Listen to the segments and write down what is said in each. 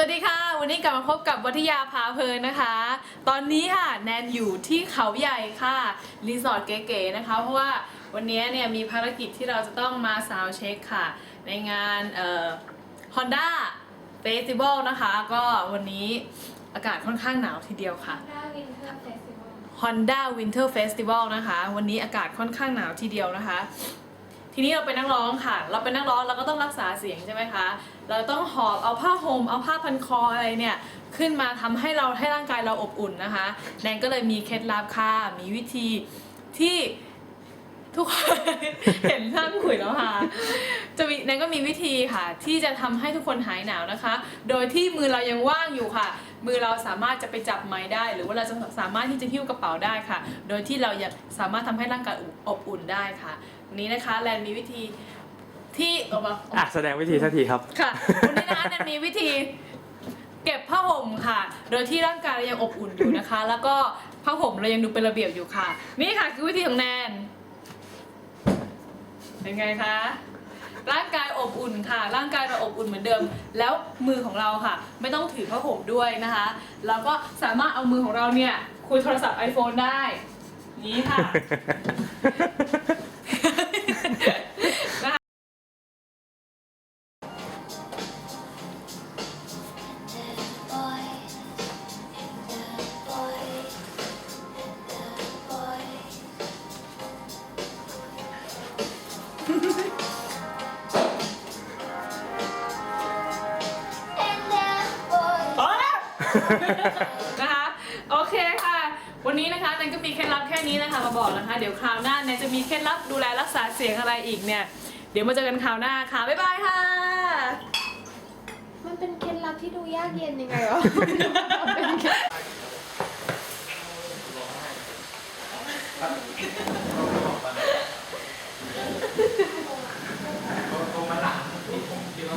สวัสดีค่ะ วันนี้กลับมาพบกับวัทยาพาเพลินนะคะ ตอนนี้ค่ะแนนอยู่ที่เขาใหญ่ค่ะรีสอร์ทเก๋ๆนะคะ เพราะว่าวันนี้เนี่ยมีภารกิจที่เราจะต้องมาซาวด์เช็คค่ะ ในงานเอ่อ Honda Festival นะคะ ก็วันนี้อากาศค่อนข้างหนาวทีเดียวค่ะหน้าวินเทอร์เฟสติวัล Honda Winter Festival นะคะ วันนี้อากาศค่อนข้างหนาวทีเดียวนะคะ ทีนี้เราเป็นนักร้องค่ะ เราเป็นนักร้องเราก็ต้องรักษาเสียงใช่ไหมคะ เราต้องหอบเอาผ้าห่มเอาผ้าพันคออะไรเนี่ยขึ้นมาทำให้เราให้ร่างกายเราอบอุ่นนะคะแนนก็เลยมีเคล็ดลับค่ะมีวิธีที่ทุกคนเห็นท่านขุยแล้วค่ะ จะมีแนนก็มีวิธีค่ะ ที่จะทำให้ทุกคนหายหนาวนะคะ โดยที่มือเรายังว่างอยู่ค่ะ มือเราสามารถจะไปจับไม้ได้ หรือว่าเราจะสามารถที่จะหิ้วกระเป๋าได้ค่ะ โดยที่เรายังสามารถทำให้ร่างกายอบอุ่นได้ค่ะ วันนี้นะคะแลนมีวิธีที่ออกมาอะแสดงวิธีสักทีครับค่ะวันนี้นะคะแนนมีวิธีเก็บผ้าห่มค่ะ โดยที่ร่างกายเรายังอบอุ่นอยู่นะคะ แล้วก็ผ้าห่มเรายังดูเป็นระเบียบอยู่ค่ะ นี่ค่ะคือวิธีของแนนเป็นไงคะ ร่างกายอบอุ่นค่ะ ร่างกายเราอบอุ่นเหมือนเดิม แล้วมือของเราค่ะ ไม่ต้องถือผ้าห่มด้วยนะคะเราก็สามารถเอามือของเราเนี่ยคุยโทรศัพท์ iPhone ได้ นี้ค่ะ นะคะโอเคค่ะ วันนี้นะคะแนนก็มีเคล็ดลับแค่นี้นะคะมาบอกนะคะ เดี๋ยวคราวหน้าแนนจะมีเคล็ดลับดูแลรักษาเสียงอะไรอีกเนี่ย เดี๋ยวมาเจอกันคราวหน้าค่ะ บ๊ายบายค่ะ มันเป็นเคล็ดลับที่ดูยากเย็นยังไงวะเป็นเคล็ด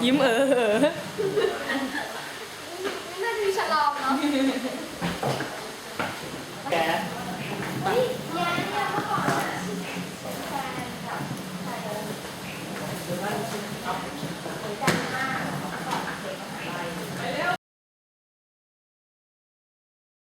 ยิ้มเออ